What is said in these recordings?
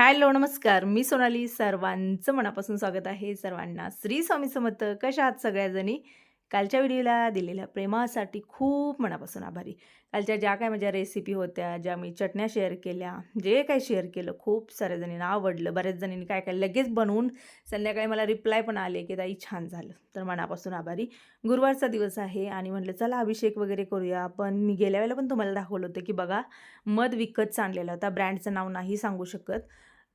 Hello नमस्कार. मी सोनाली. सर्वांचं मनापासून स्वागत आहे. सर्वांना श्री स्वामी समर्थ. कशा आहात सगळ्याजणी? कालच्या व्हिडिओला दिलेल्या प्रेमासाठी खूप मनापासून आभारी. कालच्या ज्या काय माझ्या रेसिपी होत्या ज्या मी चटण्या शेअर केल्या जे काही शेअर केलं खूप साऱ्या जणींना आवडलं. बऱ्याच जणींनी काय काय लगेच बनवून संध्याकाळी मला रिप्लाय पण आले की ताई छान झालं. तर मनापासून आभारी. गुरुवारचा दिवस आहे आणि म्हटलं चला अभिषेक वगैरे करूया. पण मी गेल्या वेळेला पण तुम्हाला दाखवलं होतं की बघा मध विकत आणलेला होता. ब्रँडचं नाव नाही सांगू शकत.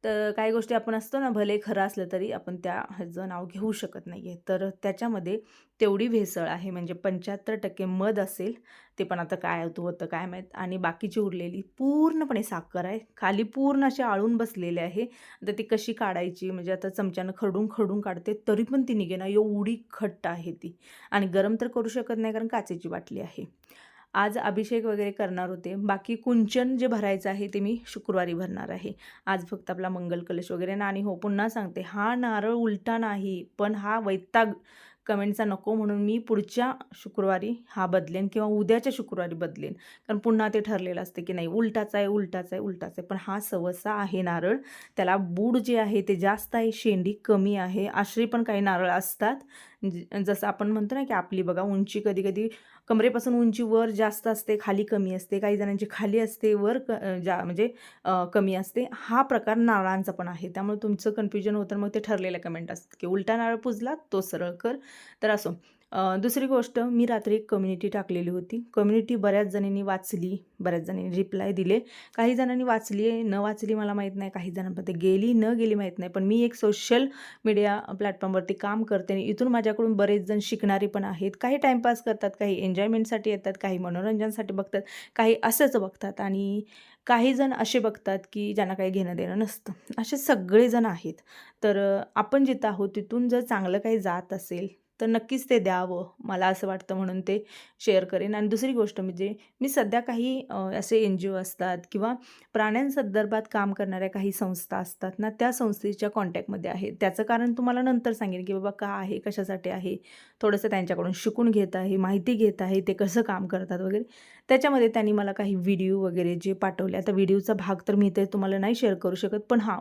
तर काही गोष्टी आपण असतो ना भले खरं असलं तरी आपण त्या ह्याचं नाव घेऊ शकत नाही आहे तर त्याच्यामध्ये तेवढी भेसळ आहे म्हणजे पंच्याहत्तर टक्के मध असेल ते पण आता काय होतं होतं काय माहीत. आणि बाकीची उरलेली पूर्णपणे साखर आहे. खाली पूर्ण असे आळून बसलेले आहे. तर ती कशी काढायची म्हणजे आता चमच्यानं खडून खडून काढते तरी पण ती निघेना. एवढी खट्ट आहे ती. आणि गरम तर करू शकत नाही कारण काचेची बाटली आहे. आज अभिषेक वगैरे करणार होते. बाकी कुंचन जे भरायचं आहे ते मी शुक्रवारी भरणार आहे. आज फक्त आपला मंगल कलश वगैरे ना आणि हो पुन्हा सांगते हा नारळ उलटा नाही पण हा वैताग कमेंटचा नको म्हणून मी पुढच्या शुक्रवारी हा बदलेन किंवा उद्याच्या शुक्रवारी बदलेन. कारण पुन्हा ते ठरलेलं असते की नाही उलटाच आहे उलटाच आहे उलटाच आहे. पण हा सवसा आहे नारळ. त्याला बूड जे आहे ते जास्त आहे शेंडी कमी आहे. आश्री पण काही नारळ असतात. जसं आपण म्हणतो ना की आपली बघा उंची कधी कधी कमरेपासून उंची वर जास्त असते खाली कमी असते काही जणांची खाली असते वर क जा म्हणजे कमी असते. हा प्रकार नारळांचा पण आहे. त्यामुळे तुमचं कन्फ्युजन होतं मग ते ठरलेलं कमेंट असतं की उलटा नारळ पुजला तो सरळ कर. तर असो. दुसरी गोष्ट मी रात्री एक कम्युनिटी टाकलेली होती. कम्युनिटी बऱ्याच जणींनी वाचली बऱ्याच जणांनी रिप्लाय दिले. काही जणांनी वाचली आहे न वाचली मला माहीत नाही. काही जणांमध्ये गेली न गेली माहीत नाही. पण मी एक सोशल मीडिया प्लॅटफॉर्मवरती काम करते आणि इथून माझ्याकडून बरेच जण शिकणारी पण आहेत. काही टाईमपास करतात काही एन्जॉयमेंटसाठी येतात काही मनोरंजनासाठी बघतात काही असंच बघतात. आणि काही जण असे बघतात की ज्यांना काही घेणं देणं नसतं. असे सगळेजण आहेत. तर आपण जिथं आहोत तिथून जर चांगलं काही जात असेल तर नक्कीच ते द्यावं मला असं वाटतं म्हणून ते शेअर करेन. आणि दुसरी गोष्ट म्हणजे मी सध्या काही असे एन जी ओ असतात किंवा प्राण्यांसंदर्भात काम करणाऱ्या काही संस्था असतात ना त्या संस्थेच्या कॉन्टॅक्टमध्ये आहे त्याचं कारण तुम्हाला नंतर सांगेन की बाबा का आहे कशासाठी आहे थोडंसं त्यांच्याकडून शिकून घेत आहे माहिती घेत आहे ते कसं काम करतात वगैरे. त्याच्यामध्ये त्यांनी मला काही व्हिडिओ वगैरे जे पाठवले. आता व्हिडिओचा भाग तर मी ते तुम्हाला नाही शेअर करू शकत पण हां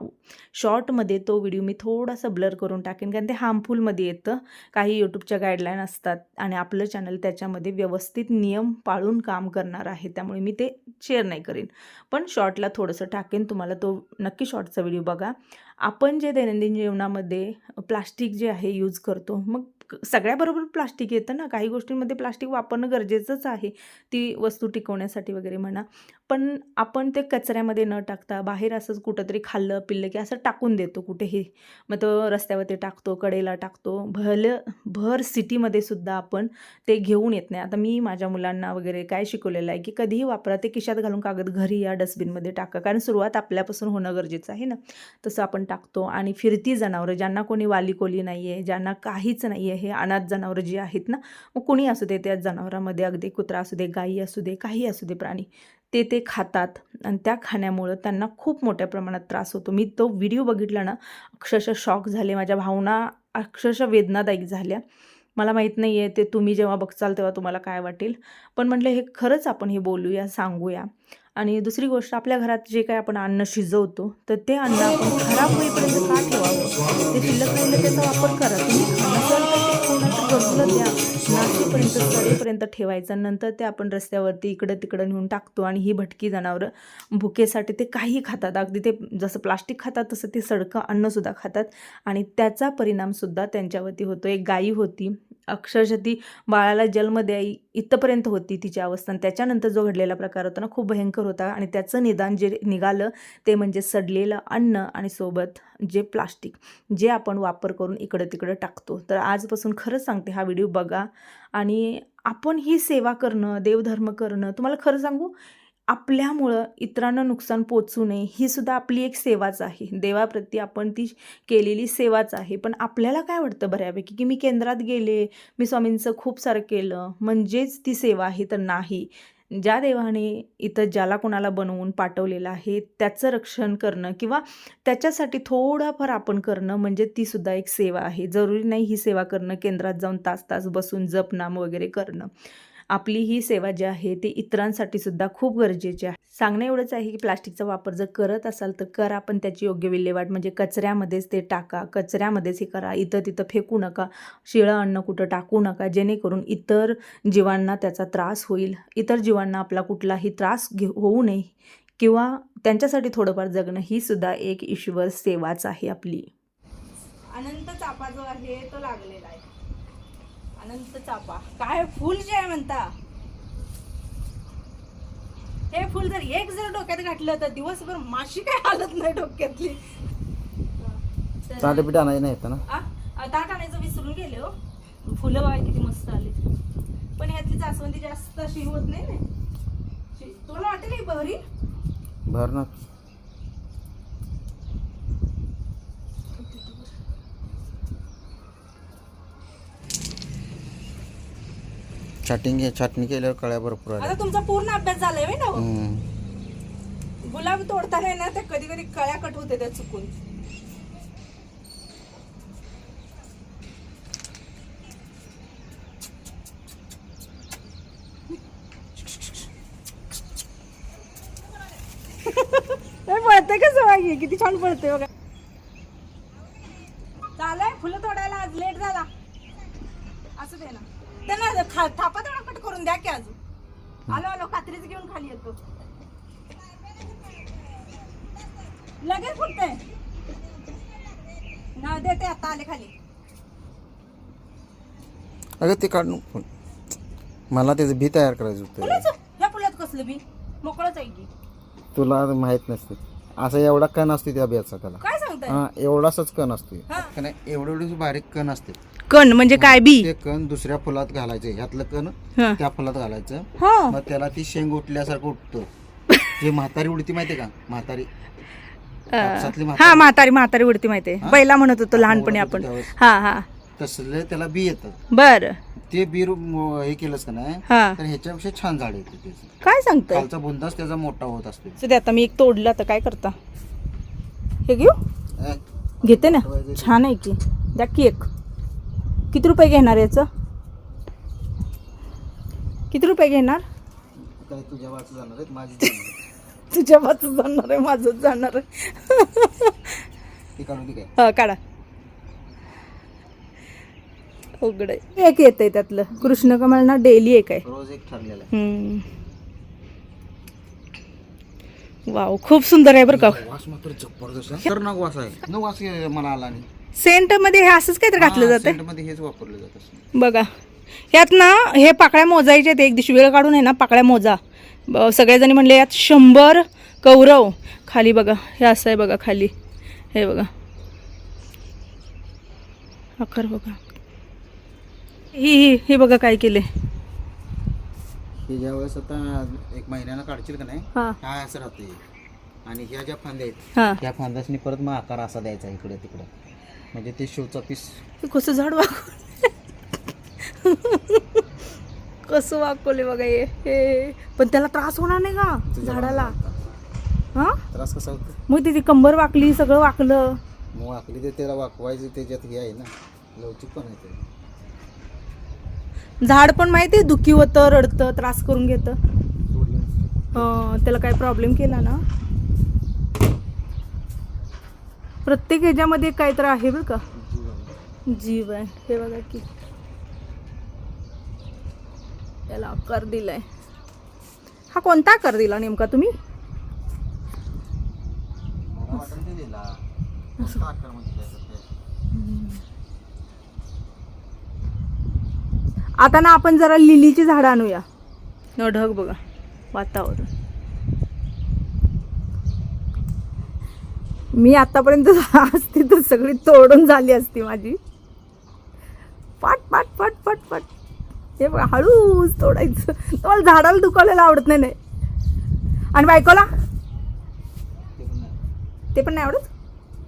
शॉर्टमध्ये तो व्हिडिओ मी थोडासा ब्लर करून टाकेन कारण ते हार्मफुलमध्ये येतं. काही यूट्यूबच्या गाईडलाईन असतात आणि आपलं चॅनल त्याच्यामध्ये व्यवस्थित नियम पाळून काम करणार आहे त्यामुळे मी ते शेअर नाही करेन. पण शॉर्टला थोडंसं टाकेन तुम्हाला तो नक्की शॉर्टचा व्हिडिओ बघा. आपण जे दैनंदिन जीवनामध्ये प्लास्टिक जे आहे यूज करतो मग सगळ्याबरोबर प्लास्टिक येतं ना. काही गोष्टींमध्ये प्लास्टिक वापरणं गरजेचंच आहे. ती वस्तू टिकवण्यासाठी वगैरे म्हणा. पण आपण ते कचऱ्यामध्ये न टाकता बाहेर असंच कुठंतरी खाल्लं पिल्लं की असं टाकून देतो कुठेही. मग तो रस्त्यावरती टाकतो कडेला टाकतो. भलं भर सिटीमध्ये सुद्धा आपण ते घेऊन येत नाही. आता मी माझ्या मुलांना वगैरे काय शिकवलेलं आहे की कधीही वापरा ते खिशात घालून कागद घरी या डस्टबिनमध्ये टाका. कारण सुरुवात आपल्यापासून होणं गरजेचं आहे ना. तसं आपण टाकतो. आणि फिरती जनावरं ज्यांना कोणी वाली कोली नाही आहे ज्यांना काहीच नाही आहे हे अनाथ जनावरं जी आहेत ना मग कुणी असू दे त्या जनावरामध्ये अगदी कुत्रा असू दे गाई असू दे काही असू दे प्राणी. ते ते खातात आणि त्या खाण्यामुळं त्यांना खूप मोठ्या प्रमाणात त्रास होतो. मी तो व्हिडिओ बघितला ना अक्षरशः शॉक झाले. माझ्या भावना अक्षरशः वेदनादायक झाल्या. मला माहीत नाही आहे ते तुम्ही जेव्हा बघचाल तेव्हा तुम्हाला काय वाटेल. पण म्हटलं हे खरंच आपण हे बोलूया सांगूया. आणि दुसरी गोष्ट आपल्या घरात जे काय आपण अन्न शिजवतो तर ते अन्न आपण खराब होईपर्यंत का ठेवावं? ते शिल्लक राहिलं त्याचा वापर करा. तुम्ही खाणं द्या नाशीपर्यंत सडेपर्यंत ठेवायचं. नंतर ते आपण रस्त्यावरती इकडं तिकडं नेऊन टाकतो आणि ही भटकी जनावरं भुकेसाठी ते काही खातात. अगदी ते जसं प्लास्टिक खातात तसं ते सडकं अन्नसुद्धा खातात. आणि त्याचा परिणामसुद्धा त्यांच्यावरती होतो. एक गाई होती अक्षरशः ती बाळाला जन्म द्याई इथंपर्यंत होती तिची अवस्था. आणि त्याच्यानंतर जो घडलेला प्रकार होता ना खूप भयंकर होता. आणि त्याचं निदान जे निघालं ते म्हणजे सडलेलं अन्न आणि सोबत जे प्लास्टिक जे आपण वापर करून इकडं तिकडं टाकतो. तर आजपासून खरंच सांगते हा व्हिडिओ बघा. आणि आपण ही सेवा करणं देवधर्म करणं तुम्हाला खरं सांगू? आपल्यामुळं इतरांना नुकसान पोचू नये ही सुद्धा आपली एक सेवाच आहे. देवाप्रती आपण ती केलेली सेवाच आहे. पण आपल्याला काय वाटतं बऱ्यापैकी? की मी केंद्रात गेले मी स्वामींचं खूप सारं केलं म्हणजेच ती सेवा आहे तर नाही. ज्या देवाने इथं ज्याला कोणाला बनवून पाठवलेलं आहे त्याचं रक्षण करणं किंवा त्याच्यासाठी थोडाफार आपण करणं म्हणजे ती सुद्धा एक सेवा आहे. जरुरी नाही ही सेवा करणं केंद्रात जाऊन तास तास बसून जपनाम वगैरे करणं. आपली ही सेवा जी आहे ती इतरांसाठी सुद्धा खूप गरजेची आहे. सांगणं एवढंच आहे की प्लास्टिकचा वापर जर करत असाल तर करा पण त्याची योग्य विल्हेवाट म्हणजे कचऱ्यामध्येच ते टाका कचऱ्यामध्येच हे करा इथं तिथं फेकू नका शिळं अन्न कुठं टाकू नका जेणेकरून इतर जीवांना त्याचा त्रास होईल. इतर जीवांना आपला कुठलाही त्रास घे होऊ नये किंवा त्यांच्यासाठी थोडंफार जगणं ही सुद्धा एक ईश्वर सेवाच आहे आपली. अनंत चापा जो आहे तो लागलेला आहे. अनंत चापा. काय फुल जे आहे म्हणता. हे फुल जर एक जर डोक्यात घातलं तर दिवसभर माशी काय हालत नाही डोक्यातली. ताटपीठ आणायचं नाही ना? आ? आ, ताट आणायचं विसरून गेले हो. फुलं बघा किती मस्त आली. पण ह्यातली जास्वंदी जास्त अशी होत नाही ना. तुला वाटेल बहरी? भर ना छाटिंग छाटणी केल्यावर कळ्या भरपूर आल्या आता तुमचा पूर्ण अभ्यास झालाय व्हय ना हो? हम्म. गुलाब तोडताना ना ते कधी कधी कळ्या कट होते त्या चुकून पळते कसं मागे किती छान पळते बघा चालय फुलं तोडायला आज लेट झाला असं दे ना त्यांना खा- थापा तेवढा कट करून द्या की अजून आलो आलो कात्रीच घेऊन खाली येतो लगेच फुटते ना देते आता आले खाली. अगं ते काढून मला त्याचं बी तयार करायचं होतं. ह्या कसलं बी? मोकळच आहे की. तुला माहीत नसते. असं एवढा कण असते त्या बियाचा त्याला. काय सांगताय? हा एवढाच कण असते हा. एवढे एवढे बारीक कण असते. कण म्हणजे काय बी? ते कण दुसऱ्या फुलात घालायचे. ह्यातलं कण हा. त्या फुलात घालायचं. हा. मग त्याला ती शेंग उठल्यासारखं उठतं. जे म्हातारी उडती माहितीये का? म्हातारी. कापसातली म्हातारी हा म्हातारी. म्हातारी उडती माहितीये हा? पहिला म्हणत होतो लहानपणी ओळखत आपण. हा हा. तसले त्याला बी येतात बर. ते बी रु- म- हे केलंस का नाही? हा. तर ह्याच्यापेक्षा छान झाड येते त्याचं काय सांगताय? खालचा बुंदाच त्याचा मोठा होत असतो. आता मी एक तोडलं तर काय करता? हे घेऊ? घेते ना? छान आहे की. द्या की एक. किती रुपये घेणार याचं? किती रुपये घेणार? काय तुझ्या वाच जाणार आहेत? माझी जाणार आहेत. तुझ्या वाचत जाणार आहे माझंच जाणार आहे. हा काढा. उघड. एक येत आहे त्यातलं. कृष्ण कमल ना डेली एक आहे. रोज एक ठरलेला आहे. हम्म. वाव खूप सुंदर आहे बरं का. वास मात्र जबरदस्त. खतरनाक वास आहे. न वास मला आला नाही. सेंटमध्ये हे असंच काहीतरी घातलं जाते हेच वापरलं जात बघा. यात ना हे पाकळ्या मोजायचे एक दिवशी वेळ काढून आहे ना पाकळ्या मोजा. सगळेजणी म्हणले यात शंभर कौरव खाली बघा. हे असं आहे बघा खाली. हे बघा. आकार बघा. ही ही हे बघा काय केले. ज्या वेळेस आता एक महिन्यानं काढशील का नाही हा. हा असं राहते आणि ह्या ज्या फांद्या आहेत हा. त्या फांद्यासनी परत मग आकार असा द्यायचा इकडे तिकडे. म्हणजे ते शोचा पीस कसं झाड वाकवलं कसं वाकवले बघा हे हे पण त्याला त्रास होणार नाही का झाडाला? हा? त्रास कसा होतो? मग तिथे कंबर वाकली सगळं वाकलं. मग वाकली ते त्याला वाकवायचं त्याच्यात हे आहे ना. लवचिक पण आहे ते. झाड पण माहिती दुखी होतं रडतं त्रास करून घेतं. त्याला काही प्रॉब्लेम केला ना? प्रत्येक ह्याच्यामध्ये काहीतरी आहे बरं का. जीव आहे. हे बघा की. त्याला आकार दिलाय. हा कोणता आकार दिला नेमका तुम्ही? दिला? आता ना आपण जरा लिलीची झाडं आणूया. न ढग बघा वातावरण. मी आतापर्यंत असती तर सगळी तोडून झाली असती माझी. पाट पाट पाट पाट पाट. हे बघा हळूच तोडायचं. तुम्हाला झाडाला दुखावलेलं आवडत नाही आणि बायकोला? ते पण नाही. आवडत?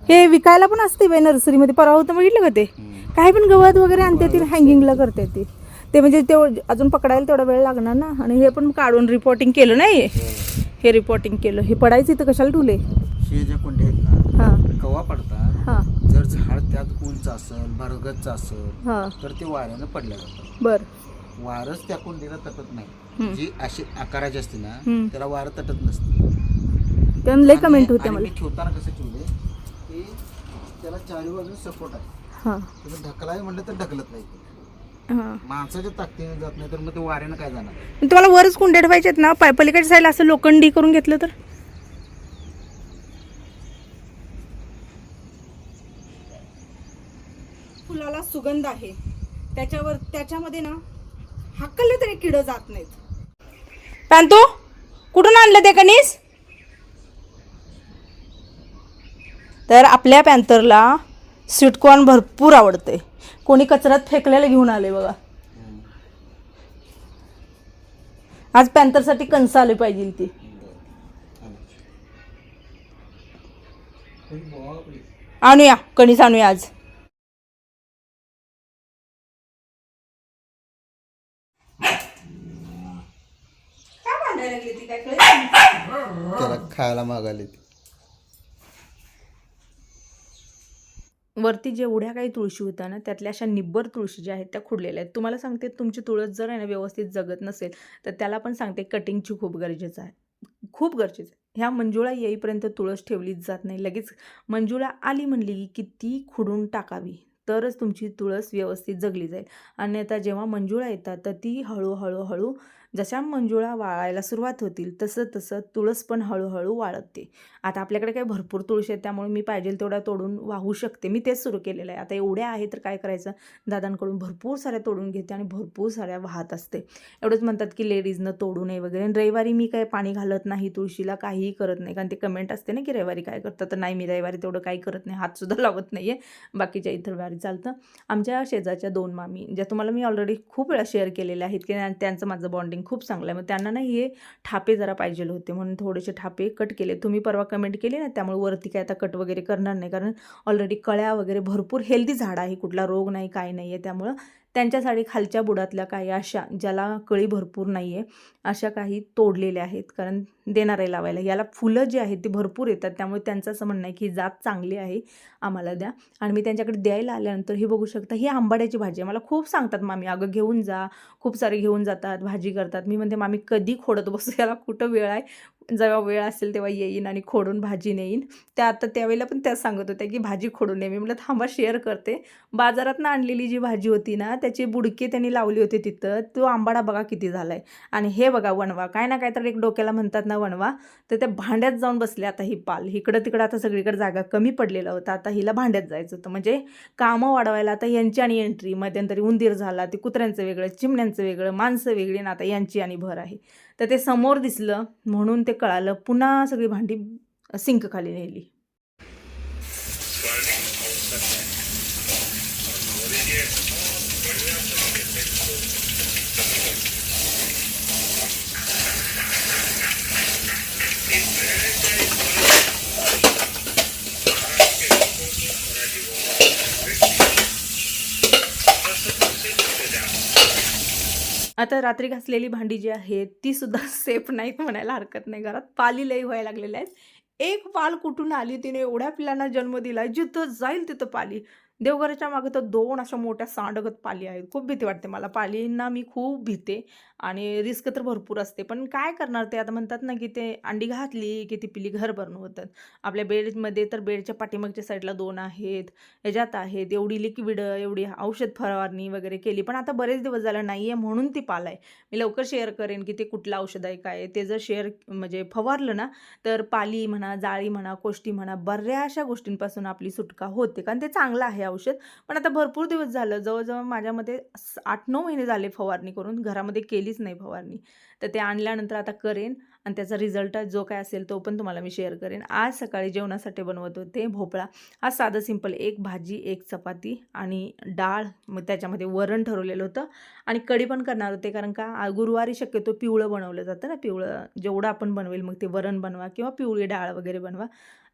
हे विकायला पण असते बाई नर्सरीमध्ये. परवा होतं बघितलं का ते. काही पण गवत वगैरे आणते ती हँगिंगला करते ती. ते म्हणजे ते अजून पकडायला तेवढा वेळ लागणार ना. आणि हे पण काढून रिपोर्टिंग केलं नाही? हे. रिपोर्टिंग केलं. हे पडायचं इथं कशाला हे हां. कवा पडतात? हां. जर झाड त्यात उंच असेल भरगतचं असेल हां. तर ते वाऱ्यानं पडल्या जातात. बर. वारच त्या कोंडीला तटत नाही. जी अशी आकाराची असते ना. त्याला वारं तटत नसते. कारण लय कमेंट होते मला. ठेवताना कसं ठेवले की त्याला चारी बाजूने सपोर्ट आहे. हां. तुम्ही ढकलाय म्हणलं तर ढकलत नाही. हां. माणसाच्या ताकदीने जात नाही तर मग ते वाऱ्यानं काय जाणार? तुम्हाला वरच कुंड्या ठेवायचे ना? पलीकडच्या साईडला असं लोखंडी करून घेतलं तर? फुलाला सुगंध आहे. त्याच्यावर त्याच्यामध्ये ना हाकलले तरी किड जात नाहीत. पॅन्तो कुठून आणलं ते कणीस? तर आपल्या पॅन्थरला स्वीटकॉर्न भरपूर आवडते कोणी कचऱ्यात फेकलेलं घेऊन आले बघा. आज पॅन्थरसाठी कणसं आली पाहिजे ती. आणूया कणीस आणूया आज. त्याला खायला मागायला वरती जेवढ्या काही तुळशी होत्या ना त्यातल्या अशा निब्बर तुळशी ज्या आहेत त्या खुडलेल्या आहेत. तुम्हाला सांगते तुमची तुळस जर आहे ना व्यवस्थित जगत नसेल तर त्याला पण सांगते कटिंगची खूप गरजेचं आहे. खूप गरजेचं आहे. ह्या मंजुळा येईपर्यंत तुळस ठेवलीच जात नाही. लगेच मंजुळा आली म्हणली की ती खुडून टाकावी तरच तुमची तुळस व्यवस्थित जगली जाईल. अन्यथा जेव्हा मंजुळा येतात तर ती हळूहळू हळू जशा मंजुळा वाळायला सुरुवात होतील तसं तसं तुळस पण हळूहळू वाळते. आता आपल्याकडे काही भरपूर तुळशी आहेत त्यामुळे मी पाहिजे तेवढ्या तोडून वाहू शकते. मी तेच सुरू केलेलं आहे. आता एवढ्या आहे तर काय करायचं? दादांकडून भरपूर साऱ्या तोडून घेते आणि भरपूर साऱ्या वाहत असते. एवढंच म्हणतात की लेडीजनं तोडू नये वगैरे. आणि रविवारी मी काय पाणी घालत नाही तुळशीला काहीही करत नाही. कारण ते कमेंट असते ना की रविवारी काय करतं तर नाही मी रविवारी तेवढं काही करत नाही. हातसुद्धा लावत नाही आहे बाकीच्या इतर वारी चालतं. आमच्या शेजारच्या दोन मामी ज्या तुम्हाला मी ऑलरेडी खूप वेळा शेअर केलेल्या आहेत की त्यांचं माझं बॉन्डिंग खूप चांगलं आहे. मग त्यांना ना हे ठापे जरा पाहिजे होते. म्हणून थोडेसे ठापे कट केले. तुम्ही परवा कमेंट केली ना त्यामुळे वरती काय आता कट वगैरे करणार नाही. कारण ऑलरेडी कळ्या वगैरे भरपूर हेल्दी झाड आहे. कुठला रोग नाही काय नाही आहे. त्यामुळं त्यांच्यासाठी खालच्या बुडातल्या काही अशा ज्याला कळी भरपूर नाही आहे अशा काही तोडलेल्या आहेत. कारण देणार आहे लावायला याला फुलं जी आहेत ती भरपूर येतात. त्यामुळे त्यांचं असं म्हणणं आहे की जात चांगली आहे आम्हाला द्या. आणि मी त्यांच्याकडे द्यायला आल्यानंतर ही बघू शकता ही आंबाड्याची भाजी आहे. मला खूप सांगतात मामी अगं घेऊन जा. खूप सारे घेऊन जातात भाजी करतात. मी म्हणते मामी कधी खोडत बसू? याला कुठं वेळ आहे? जेव्हा वेळ असेल तेव्हा येईन आणि खोडून भाजी नेईन. त्या आता त्यावेळेला पण त्या सांगत होत्या की भाजी खोडून ये मी म्हटलं थांबा शेअर करते. बाजारात आणलेली जी भाजी होती ना त्याची बुडके त्यांनी लावली होती तिथं. तो आंबाडा बघा किती झाला आहे आणि हे बघा वणवा. काय ना काय तर एक डोक्याला म्हणतात ना वणवा. तर त्या भांड्यात जाऊन बसले आता ही पाल. इकडं तिकडं आता सगळीकडे जागा कमी पडलेला होता आता हिला भांड्यात जायचं होतं. म्हणजे कामं वाढवायला आता यांची आणि एंट्री मध्यंतरी उंदीर झाला ते कुत्र्यांचं वेगळं चिमण्यांचं वेगळं माणसं वेगळी ना आता यांची आणि भर आहे. तर ते समोर दिसलं म्हणून ते कळालं. पुन्हा सगळी भांडी सिंक खाली नेली. आता रात्री घासलेली भांडी जी आहेत ती सुद्धा सेफ नाही म्हणायला हरकत नाही. घरात पाली लई व्हायला लागलेल्या आहेत. एक पाल कुठून आली तिने? एवढ्या पिलांना जन्म दिला. जिथं जाईल तिथं पाली. देवघराच्या मागे तर दोन अशा मोठ्या सांडगत पाली आहेत. खूप भीती वाटते मला. पालींना मी खूप भीते आणि रिस्क तर भरपूर असते. पण काय करणार ते? आता म्हणतात ना की ते अंडी घातली की ती पिली घर भरणं होतात. आपल्या बेडमध्ये तर बेडच्या पाठीमागच्या साईडला दोन आहेत ह्याच्यात आहेत. एवढी लिक्विड एवढी औषध फवारणी वगैरे केली. पण आता बरेच दिवस झालं नाही आहे म्हणून ती पाल आहे. मी लवकर शेअर करेन की ते कुठलं औषध आहे काय ते जर शेअर म्हणजे फवारलं ना तर पाली म्हणा जाळी म्हणा कोष्टी म्हणा बऱ्याचशा गोष्टींपासून आपली सुटका होते. कारण ते चांगलं आहे. औषध. पण आता भरपूर दिवस झालं जवळजवळ माझ्यामध्ये आठ नऊ महिने झाले फवारणी करून घरामध्ये केलीच नाही फवारणी. तर ते आणल्यानंतर आता करेन आणि त्याचा रिझल्ट जो काय असेल तो पण तुम्हाला मी शेअर करेन. आज सकाळी जेवणासाठी बनवत होते भोपळा. हा साधं सिंपल एक भाजी एक चपाती आणि डाळ. मग त्याच्यामध्ये वरण ठरवलेलं होतं आणि कढी पण करणार होते कारण का गुरुवारी शक्यतो पिवळं बनवलं जातं ना पिवळं. जेवढं आपण बनवेल मग ते वरण बनवा किंवा पिवळी डाळ वगैरे बनवा.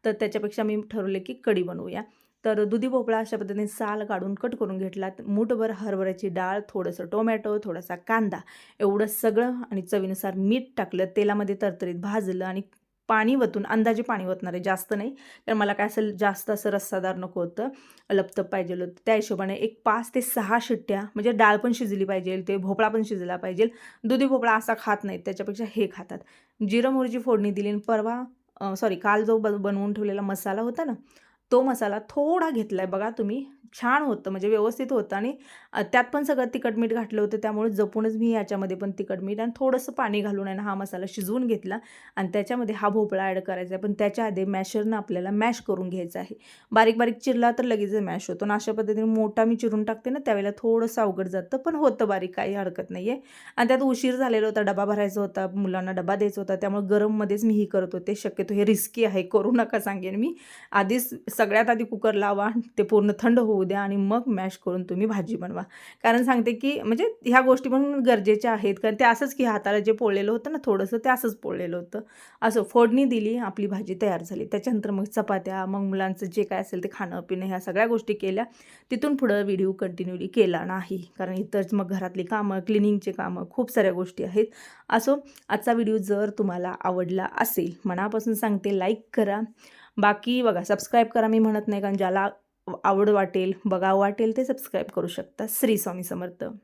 तर त्याच्यापेक्षा मी ठरवले की कढी बनवूया. तर दुधी भोपळा अशा पद्धतीने साल काढून कट करून घेतला मूठभर हरभऱ्याची डाळ थोडंसं टोमॅटो थोडासा कांदा एवढं सगळं आणि चवीनुसार मीठ टाकलं तेलामध्ये तरतरीत भाजलं आणि पाणी वतून अंदाजे पाणी ओतणार आहे जास्त नाही कारण मला काय असेल जास्त असं रस्सादार नको होतं. लपतप पाहिजे होतं. त्या हिशोबाने एक पाच ते सहा शिट्ट्या म्हणजे डाळ पण शिजली पाहिजे ते भोपळा पण शिजला पाहिजे. दुधी भोपळा असा खात नाहीत त्याच्यापेक्षा हे खातात. जिरं मोहरीची फोडणी दिली आणि परवा सॉरी काल जो बनवून ठेवलेला मसाला होता ना तो मसाला थोडा घेतला आहे बघा तुम्ही छान होतं म्हणजे व्यवस्थित होतं. आणि त्यात पण सगळं तिखट मीठ घातलं होतं त्यामुळे जपूनच मी याच्यामध्ये पण तिखट मीठ आणि थोडंसं पाणी घालून आहे ना हा मसाला शिजवून घेतला. आणि त्याच्यामध्ये हा भोपळा ॲड करायचा आहे. पण त्याच्या आधी मॅशरनं आपल्याला मॅश करून घ्यायचा आहे. बारीक बारीक चिरला तर लगेच मॅश होतो. आणि अशा पद्धतीने मोठा मी चिरून टाकते ना त्यावेळेला थोडंसं अवघड जातं. पण होतं बारीक काही हरकत नाही आहे. आणि त्यात उशीर झालेला होता डबा भरायचा होता मुलांना डबा द्यायचा होता. त्यामुळे गरममध्येच मी ही करत होते. शक्यतो हे रिस्की आहे करू नका सांगेन मी. आधीच सगळ्यात आधी कुकर लावा ते पूर्ण थंड होऊ द्या आणि मग मॅश करून तुम्ही भाजी बनवा. कारण सांगते की म्हणजे ह्या गोष्टी पण गरजेच्या आहेत. कारण ते असंच की हाताला जे पोळलेलं होतं ना थोडंसं ते असंच पोळलेलं होतं. असं फोडणी दिली आपली भाजी तयार झाली. त्याच्यानंतर मग चपात्या मग मुलांचं जे काय असेल ते खाणं पिणं ह्या सगळ्या गोष्टी केल्या. तिथून पुढं व्हिडिओ कंटिन्यूली केला नाही. कारण इतर मग घरातली कामं क्लिनिंगचे कामं खूप साऱ्या गोष्टी आहेत. असो आजचा व्हिडिओ जर तुम्हाला आवडला असेल मनापासून सांगते लाईक करा. बाकी बघा सबस्क्राईब करा मी म्हणत नाही कारण ज्याला आवड वाटेल बघावं वाटेल ते सबस्क्राईब करू शकता. श्री स्वामी समर्थ.